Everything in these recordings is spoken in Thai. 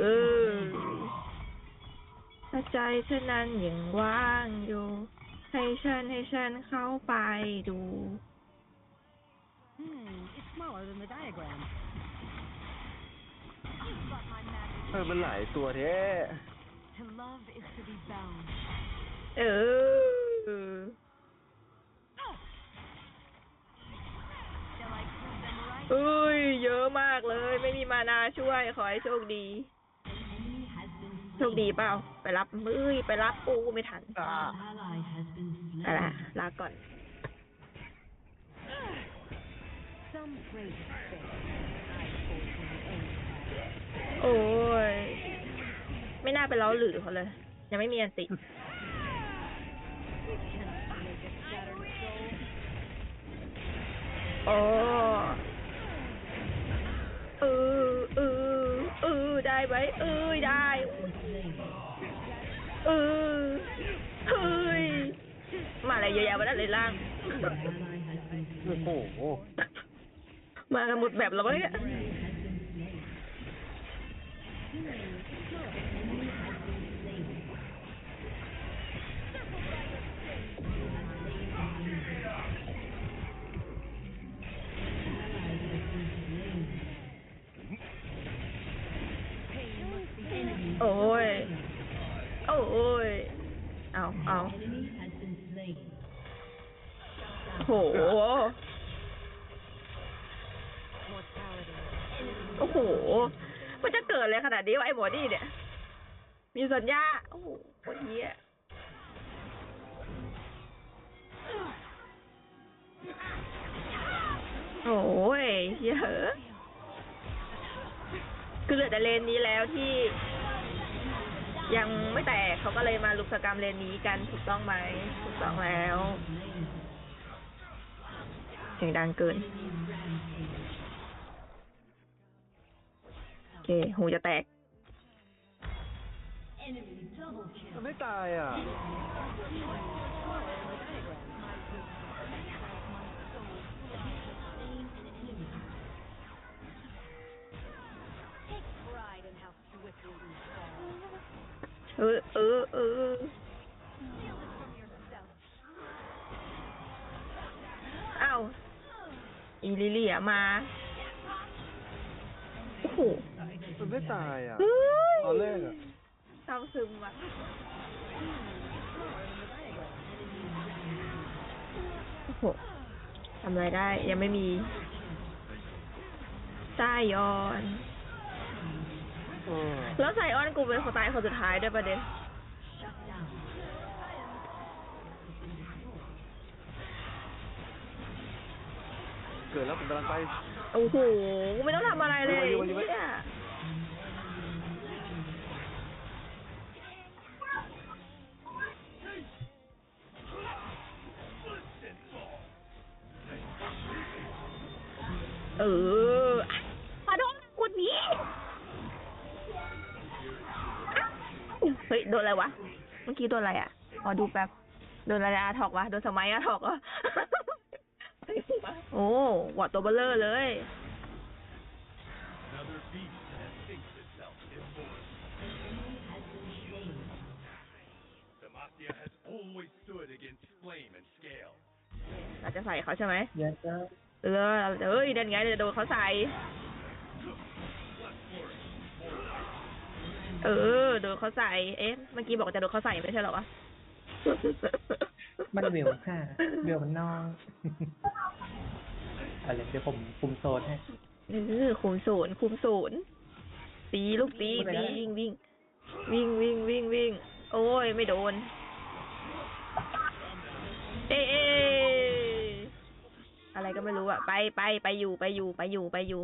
เออถ้าใจฉันนั้นยังว่างอยู่ ให้ฉันให้ฉันเข้าไปดู Hmm, it's smaller than the diagram. เออมันหลายตัวแท้ To love is to be bound. เออ Shall I prove them right? เอ้ย เยอะมากเลย ไม่มีมานาช่วย ขอให้โชคดี Enemy has been โชคดีเปล่า ไปรับมือไปรับปูไม่ทันอ่า ally has been ไปละลาก่อน Some praise faith. I forge my own path. โอ้ย ไม่น่าไปเล้าหรือเขาเลย ยังไม่มีอันติ Cannot break a shattered soul. โอ้เออเออเออ ได้ไหมเอ้ยได้เออเฮ้ยมาอะไรเยอะแยะมาได้เลยล่างโอ้โหมากันหมดแบบแล้ววะเนี่ย โอ้ย โอ้ย เอาเอาโห โอ้โห มันจะเกิดเลยขนาดนี้วะไอ้หมอนี่เนี่ย มีสัญญา โอ้โหโคตรเหี้ยโอ้ยเยอะคือเหลือแต่เลนนี้แล้วที่ ยังไม่แตกเขาก็เลยมาลุกสกรรมเลนนี้กันถูกต้องไหมถูกต้องแล้วเสียงดังเกินโอเคหูจะแตกมันไม่ตายอะ เออเออเออ Feel it from yourself. อ้าวอีลิเลียมาโอ้โหมันไม่ตายอะ เฮ้ยตอนแรกอะเศร้าซึมว่ะโอ้โหทำอะไรได้ ยังไม่มีไซยอนเออ แล้วไซออนกูเป็นคนตายคนสุดท้ายด้วยประเด็น เกิดแล้วผมกำลังไป โอ้โห กูไม่ต้องทำอะไรเลยอยู่ไว้อยู่ไว้เนี่ยเออ เฮ้ยโดนอะไรวะ เมื่อกี้โดนอะไรอะขอดูแป๊บ โดนอะไรอาถอกวะ โดนสมัยอาถอกวะโอ้หวัดตัวเบลเลอร์เลย Another beast that thinks itself immortal. Demacia has always stood against flame and scale. เราจะใส่เขาใช่ไหมเย้จ้าเออเอ้ยนั่นไงเดี๋ยวโดนเขาใส่ เออ โดนเขาใส่ เอ๊ะ เมื่อกี้บอกจะโดนเขาใส่ไม่ใช่เหรอวะ มันเวลค่ะเวลมันนอกอะไรเดี๋ยวผมคุมโซนให้ เออคุมศูนย์คุมศูนย์ตีลูกตีพูดไปแล้ตีววิ่งวิ่งวิ่งวิ่งวิ่งวิ่ง โอ้ย ไม่โดนเอ๊ะเอ๊ะอะไรก็ไม่รู้อะไปไปไปอยู่ไปอยู่ไปอยู่ไปอยู่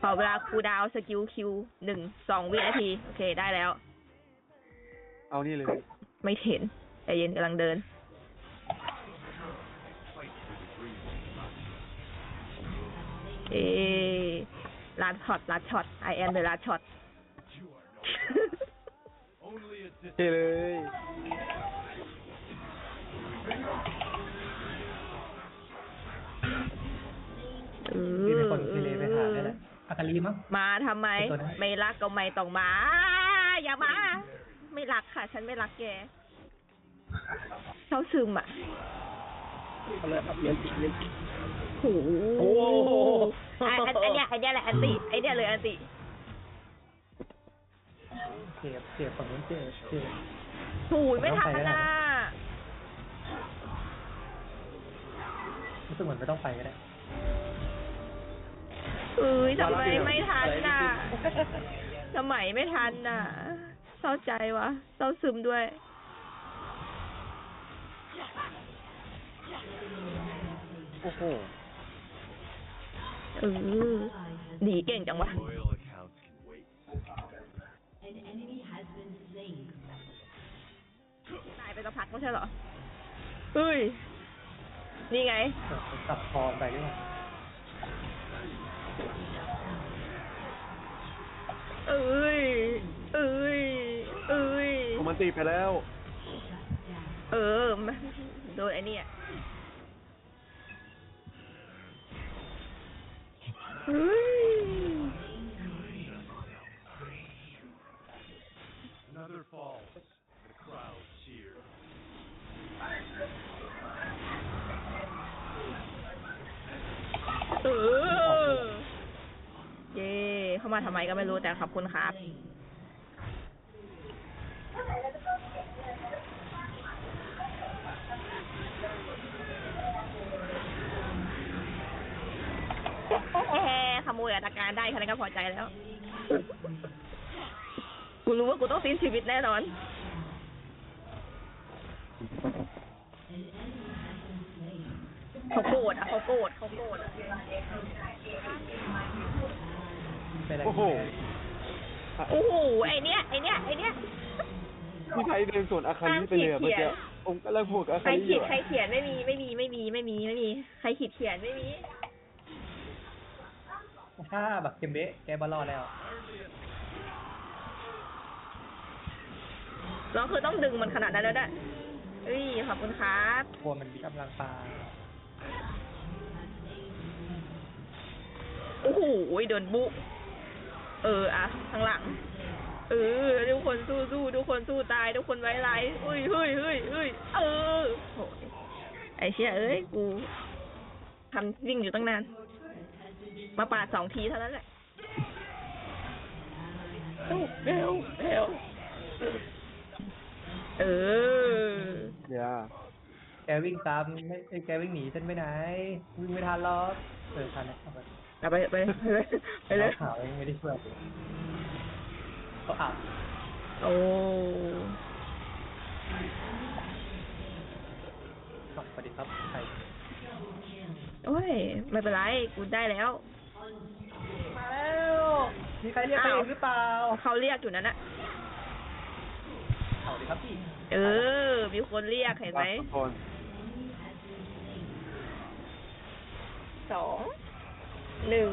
ขอเวลาคูลดาวน์สกิลคิวหนึ่งสองวินาที โอเคได้แล้ว เอานี่เลย ไม่เห็นแต่เย็นกำลังเดิน เอ๊ลาดช็อตลาดช็อต I am the ลาดช็อต You are no only a เท่เลยเอมีอคนคือเลย คาลีมั้งมาทำไมเป็นตัวนะไม่รักก็ไม่ต้องมา อย่ามา ไม่รักค่ะ ฉันไม่รักแกเศร้าซึมอะเอาเลยครับเรียนเรียนโอ้โหโอ้โห อะอันอันเนี้ยอันเนี้ยแหละอันติไอเนี้ยเลยอันติ เจ็บเจ็บฝั่งนู้นเจ็บเจ็บโอ้ยไม่ทันต้องไปก็ได้นะ รู้สึกเหมือนไม่ต้องไปก็ได้ เอ้ยทำไมไม่ทันน่ะทำไมไม่ทันน่ะ เศร้าใจวะเศร้าซึมด้วยโอ้โหเออหนีเก่งจังวะ Royal accounts can wait. ตายไปสักพักไม่ใช่เหรอเฮ้ย นี่ไงเออตัดคอไปด้วย เอ้ย เอ้ย เอ้ย ผมมันตีไปแล้ว เออมันโดนไอ้เนี่ยเฮ้ยามาทำไมก็ไม่รู้แต่ขอบคุณครับขโมยอัตการได้แค่นั้นก็พอใจแล้ว กูรู้ว่ากูต้องสิ้นชีวิตแน่นอน เขาโกรธอะเขาโกรธเขาโกรธอะ เป็นอะไรโอ้โหโอ้โหไอเนี้ยไอเนี้ยไอเนี้ยพี่ไทยเดินสวนอาคาริไปเลยอะห้ามขีดเมื่อเขีกี้ยนผมกำลังพูดกับอาใครคาริอขีดยู่ใครอะเขียนไม่มีไม่มีไม่มีไม่มีไม่มี ใครขีดเขียนไม่มีถ้าแบบเกมเบะแกบอลรอดแล้วน้องคือต้องดึงมันขนาดนั้นแล้วนะเอ้ยขอบคุณครับกลัวมันมีกำลังปลาโอ้โหโดนบุ เอออะข้างหลัง เออทุกคนสู้สู้ทุกคนสู้ตายทุกคนไว้ไลฟ์อุ้ยเฮ้ยเฮ้ยเฮ้ยเออโหไอเชี่ยเอ้ยกูทำวิ่งอยู่ตั้งนาน มาปาดสองทีเท่านั้นแหละเร็วเร็วเออเดี๋ยวแกวิ่งตามไม่แกวิ่งหนีฉันไปไหน วิ่งไม่ทันหรอกเออทันแล้ว เอาไปเอาไปไปไปเลยไปเลยขาวยังไม่ได้ช่วยก็อาบโอ้สวัสดีครับใครโอ้ยไม่เป็นไรกูได้แล้ว มาแล้วมีใครเรียกใครอ้าวเองหรือเปล่าเขาเรียกอยู่นั่นน่ะสวัสดีครับพี่เออ มีคนเรียกเห็นไหมทุกคนสอง หนึ่ง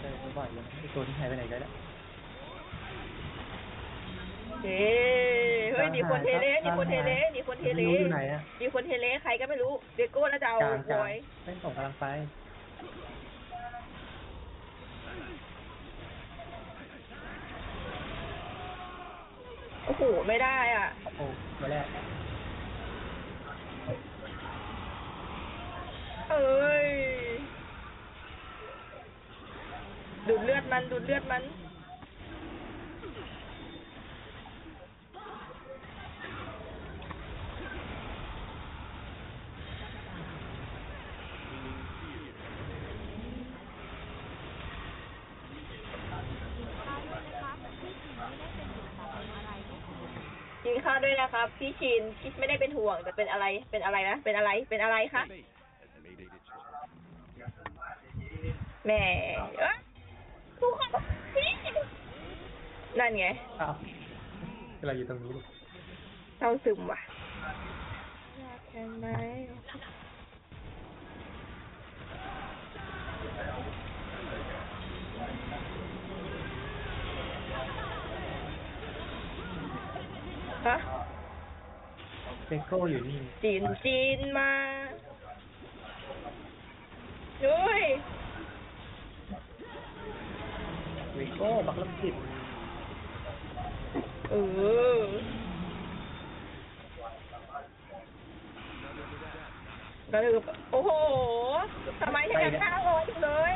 เจอบ่อยๆเลยไอ้ตัวที่หายไปไหนกันแล้วเฮ้เฮ้ยมีคนเทเลมีคนเทเลมีคนเทเลไม่รู้อยู่ไหนอะมีคนเทเลใครก็ไม่รู้เดโก้น่าจะเอากลางกบลางอยไม่ส่งกำลังไป โอ้โห ไม่ได้อะ โอ้มาแล้เอ้ย ดูดเลือดมัน ดูดเลือดมัน ข้าวด้วยนะครับ พี่ชินพี่ไม่ได้เป็นห่วงแต่เป็นอะไรเป็นอะไรนะเป็นอะไรเป็นอะไรคะแหม่ทุกคนนั่นไงอ้าวเราอยู่ตรงนี้เศร้าซึมว่ะอยากแข่งไหม ฮะเจโก้อยู่นี่ จีนจีนมาด้วยเวโก้บักลักจิตเออ ก็คือโอ้โหทำไมฉันยังฆ่าโอยอยู่เลย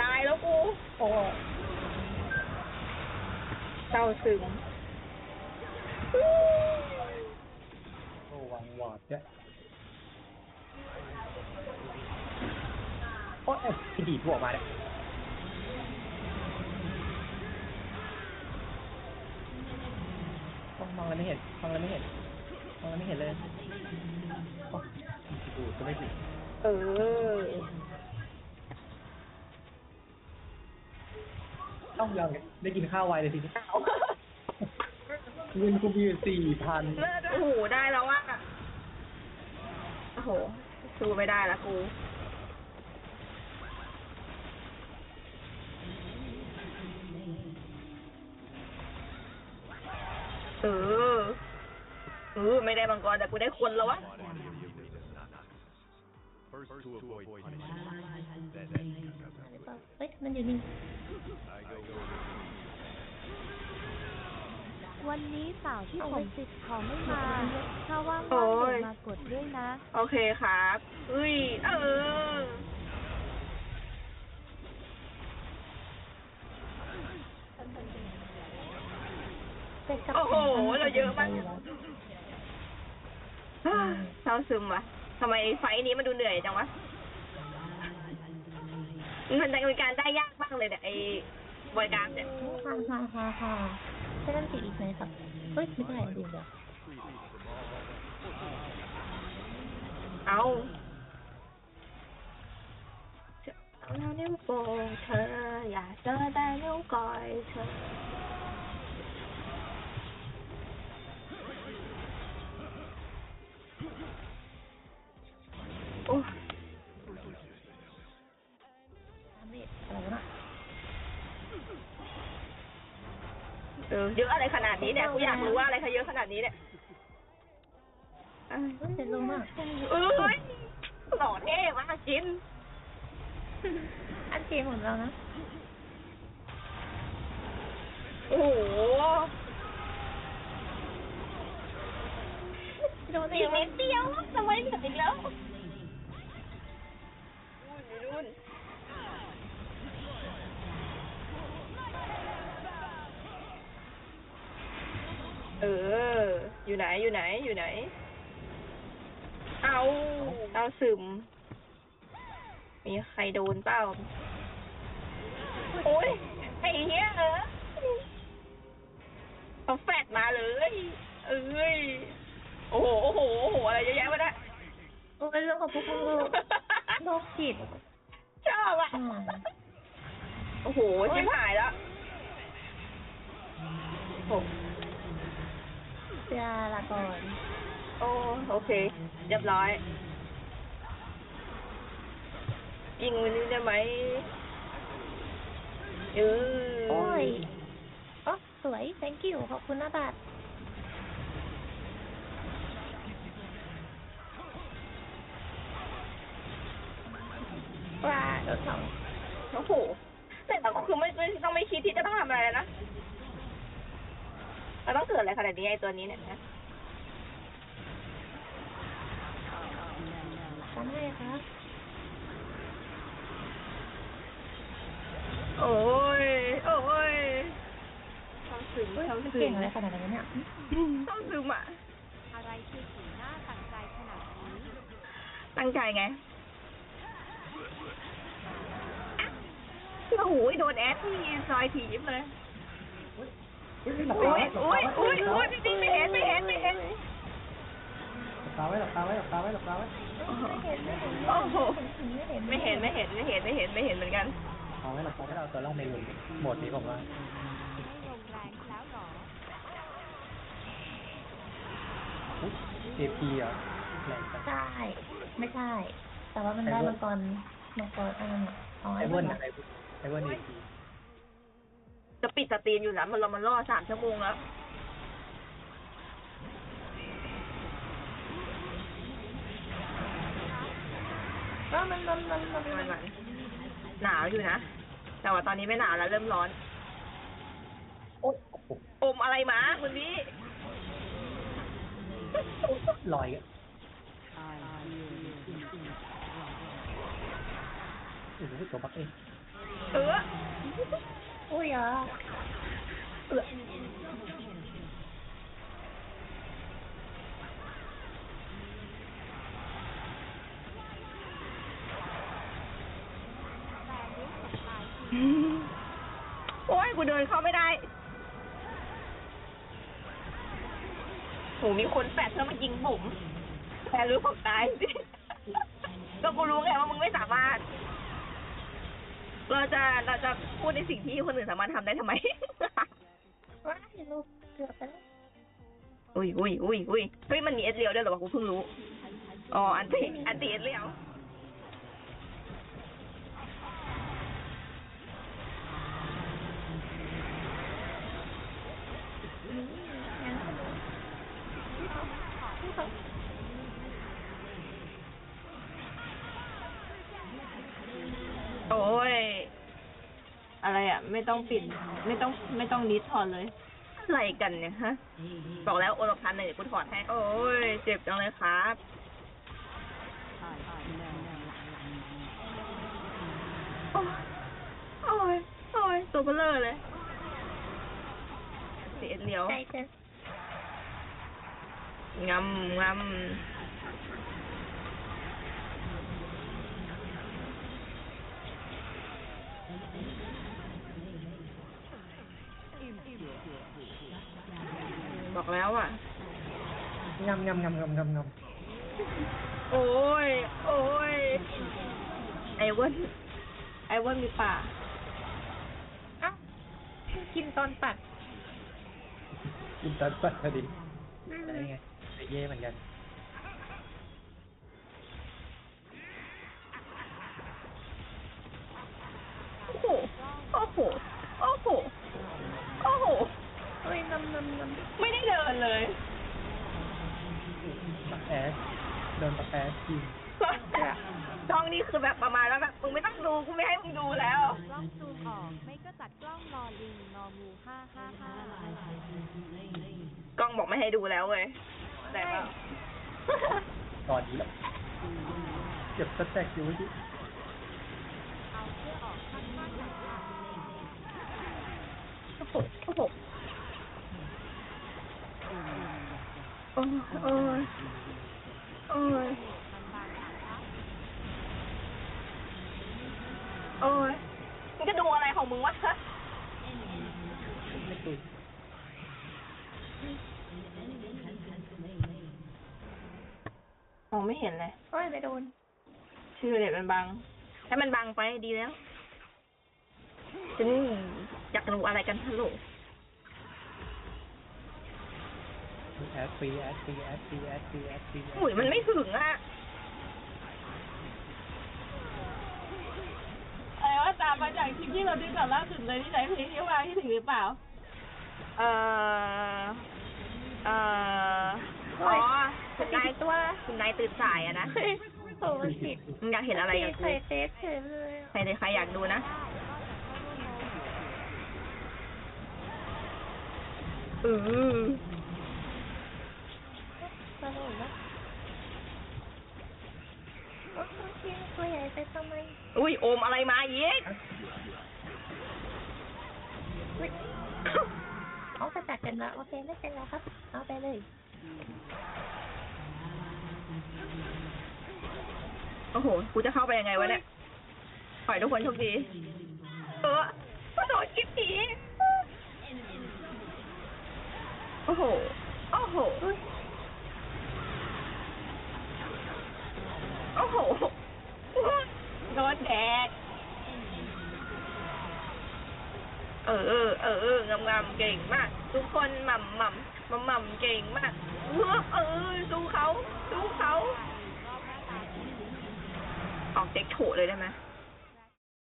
ตายแล้วกู โอ้ เศร้าซึมโอ้วังวอดเนี่ยโอ้ยที่ดีดพวกออกมาเนี่ยต้องมองแล้วไม่เห็นมองแล้วไม่เห็นมองแล้วไม่เห็นเลยโอ้ดูก็ไม่ผิดเออ ต้องยอมได้กินข้าวไวเลยทีนี้เงินกูมีอยู่สี่พันโอ้โหได้แล้วว่ะโอ้โหสู้ไม่ได้ละกูเออเออไม่ได้มังกรแต่กูได้คนแล้ววะ First to avoid punishment, then to become เฮ้ยมันอยู่นี่ I go วันนี้สาวที่ผมติดของไม่มาถ้าว่างโอ้ๆเดี๋ยยวมากดด้วยนะ โอเคครับอุ้ย เออโอ้โห เราเยอะมากเศร้าซึมว่ะทำไมไฟท์นี้มันดูเหนื่อยจังวะ มันจะเป็นการได้ยากมากเลยเนี่ยไอ้บริการเนี่ยฮ่าฮ่าฮ่าฮ่าใช่นั่นสิอีกไหมครับเฮ้ยไม่ได้ดีเดี๋ยวเอาจะเอานิ้วโป้งเธอ อยากเจอแต่นิ้วก้อยเธอโอ้ เร็จอะไรวะน่ะเออเยอะอะไรขนาดนี้เนี่ยกูอยากรู้ว่าอะไรเขาเยอะขนาดนี้เนี่ยอะเฮ้ยเสร็จลงมากเอ้ยหล่อเท่มากจิน อันเกมของเรานะ โอ้โหโดนอีกนิดเดียวทำไมเหลืออีกแล้วนู่นอยู่นู่นเอ ออยู่ไหนอยู่ไหนอยู่ไหน เอาเอาซึม มีใครโดนเปล่าโอ้ยไอ้เหี้ยเออเอาแฟดมาเลย เอ้ย โอ้โหโอ้โหโอ้โหอะไรเยอะแยะวะเนี่ยโอ้ยเรื่องของพวกเราโรคจิตชอบอะ อืมโอ้โหชิบหายแล้วโอ้ เสียละก่อน โอ้โอเค เรียบร้อย ยิงวันนี้ได้ไหมเออโอ้ยอ๋อสวย thank you ขอบคุณนะบัตรว้าโดนสองโอ้โหแต่เราก็คือไม่ไม่ต้องไม่คิดที่จะต้องทำอะไรแล้วนะ เราต้องเกิดอะไรขนาดนี้ไอ้ตัวนี้เนี่ยนะทำให้ครับ โอ้ย โอ้ยต้องซึมเฮ้ยต้องมันซึเก่งมอะไรขนาดนั้นเนี่ยต้องซึมอะ อะไรคือสีหน้าตั้งใจขนาดนี้ ตั้งใจไงโอ้โหโดนแอดที่ซอยถีบเลยหลับ อุ้ยไว้อุ้ยอุ้ยอุ้ยจริงไม่เห็นไม่เห็นไม่เห็นหลับตาไว้หลับตาไว้หลับตาไว้หลับตาไว้ไม่ห็นไม่เห็นโอ้โหไม่เห็นไม่เห็นไม่เห็นไม่เห็นไม่เห็นไม่เห็นเหมือนกันเอาไว้หลับตาให้เราตัวล่างในหลุมหมดนี้ผมว่าเหรอพีอะแรงจังใช่ไม่ใช่ แต่ว่ามันได้มังกรมังกรอันนั้นอะอ๋อไอไอ้เวิเบิ้ร์นไอเวิร์นเอพี จะปิดสตรีมอยู่แล้วมันเรามันรอสามชั่วโมงแล้วนั่นนั่นนั่นนั่นนั่นมันมันหนาวอยู่นะ แต่ว่าตอนนี้ไม่หนาวแล้วเริ่มร้อนโอ๊ยอมอะไรมาคุณพี่ลอยอะโอ้โหตัวบักเองเออ โอ้ยโอ้ยกูเดินเข้าไม่ได้โหมีคนแปดเพื่อมายิงผมแพ้รู้ผมตายสิก็กูรู้ไงว่ามึงไม่สามารถ เราจะเราจะพูดในสิ่งที่คนอื่นสามารถทำได้ทำไม ว้ายลูกเกือบไปแล้วอุ้ยอุ้ยอุ้ยอุ้ยเฮ้ยมันมีเอสเรียวด้วยเหรอวะกูเพิ่งรู้ อ๋อ อันติอันติเอสเรียว โอ้ย อะไรอะ ไม่ต้องปิด ไม่ต้องไม่ต้องนิดถอดเลย อะไรกันเนี่ยฮะ บอกแล้วโอรพันหนึ่งเดี๋ยวกูถอดให้ โอ้ย เจ็บจังเลยครับ โอ้ยโอ้ยโอ้ยตัวเบลอเลยเสียเลี้ยวใจเธองำงำ บอกแล้วอะงำงำงำงำงำงโอ้ย โอ้ย ไอ้เว้นไอ้เว้นมีป่าเอ้ากินตอนตัดำกินตัดปัดพอดีได้ไงไปเย่เหมือนกันโอ้โหโอ้โหโอ้โห โอ้โห เฮ้ยน้ำน้ำน้ ไม่ได้เดินเลยปักแอสโดนปักแอสยิงช่องนี้คือแบบประมาณแล้วแบบมึงไม่ต้องดูกูไม่ให้มึงดูแล้ว กล้องซูมออก ไม่ก็จัดกล้องรอลิงงองูห้าห้าห้ากล้องบอกไม่ให้ดูแล้วเว้ยแต่ว่าก่อนนี้แล้วเก็บสแต็กอยู่ที่เอาเสื้อออกข้างข้างหน่อยค่ะโอ้โหโอ้โห โอ้ยโอ้ยโอ้ยโอ้ยมึงจะดูอะไรของมึงวะไม่ตุยมองไม่เห็นเลย โอ้ยไปโดน ชื่อเด็ดมันบัง ให้มันบังไปดีแล้วฉันอยากรู้อะไรกันฮัลโหล แอสฟรีแอสฟรีแอสฟรีแอสฟรีแอสฟรีอุ้ยมันไม่ถึงอะอะไรว่าตามมาจากคลิปที่เราดูก่อนล่าสุดเลยที่ไหนเพลงที่ว่าที่ถึงหรือเปล่า เอ่อ เอ่อ อ๋อคุณนายตัวคุณนายตื่นสายอะนะโอ้ยติดมึงอยากเห็นอะไรกับกูใส่เซฟเฉยเลยใครใครอยากดูนะเออ ตลกนะโอ้ยตัวใหญ่ไปทำไมอุ้ยโอมอะไรมาอีกอุ๊ยเอากระจัดกันละโอเคไม่เป็นไรครับ เอาไปเลย โอ้โห กูจะเข้าไปยังไงวะเนี่ยขอให้ทุกคนโชคดี เออมาโดนคลิปผีโอ้โห โอ้โห โหโดนแดดเออเออเออเอองามงามๆเก่งมาก ทุกคนหม่ำหม่ำหม่ำหม่ำเก่งมากเออเออดูเขาดูเขา ออกเด็กโถเลยได้ไหม